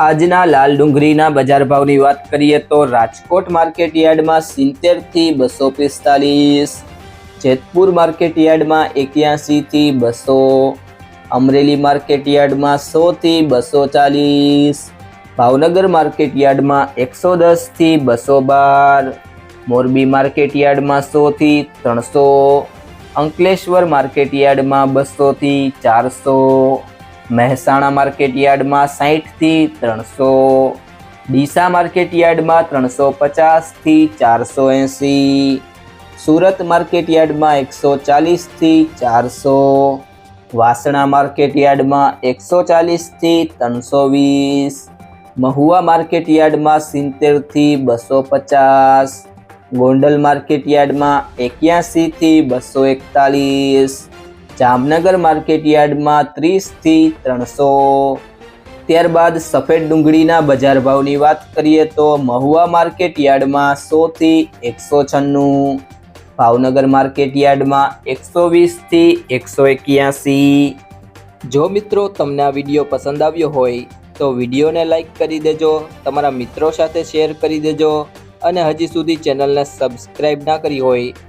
આજના લાલ ડુંગળીના બજાર ભાવની વાત કરીએ તો રાજકોટ માર્કેટ યાર્ડમાં સિત્તેરથી બસો પિસ્તાલીસ, જેતપુર માર્કેટ યાર્ડમાં એક્યાસીથી બસો, અમરેલી માર્કેટ યાર્ડમાં સોથી બસો ચાલીસ, ભાવનગર માર્કેટ યાર્ડમાં એકસો દસથી બસો બાર, મોરબી માર્કેટ યાર્ડમાં સોથી ત્રણસો, અંકલેશ્વર માર્કેટ યાર્ડમાં બસોથી ચારસો મહેસાણા માર્કેટ યાર્ડમાં સાહીઠથી ત્રણસો, ડીસા માર્કેટ યાર્ડમાં ત્રણસો પચાસથી ચારસો એંસી, સુરત માર્કેટ યાર્ડમાં એકસો ચાલીસથી ચારસો, વાસણા માર્કેટ યાર્ડમાં એકસો ચાલીસથી ત્રણસો વીસ, મહુવા માર્કેટ યાર્ડમાં સિત્તેરથી બસો પચાસ, ગોંડલ માર્કેટ યાર્ડમાં એક્યાસીથી બસો એકતાલીસ જામનગર માર્કેટ યાર્ડમાં ત્રીસથી ત્રણસો. ત્યારબાદ સફેદ ડુંગળીના બજાર ભાવની વાત કરીએ તો મહુવા માર્કેટ યાર્ડમાં સોથી એકસો છન્નું. ભાવનગર માર્કેટ યાર્ડમાં એકસો વીસથી એકસો એક્યાસી. જો મિત્રો તમને આ વીડિયો પસંદ આવ્યો હોય તો વિડીયોને લાઈક કરી દેજો, તમારા મિત્રો સાથે શેર કરી દેજો અને હજી સુધી ચેનલને સબસ્ક્રાઈબ ના કરી હોય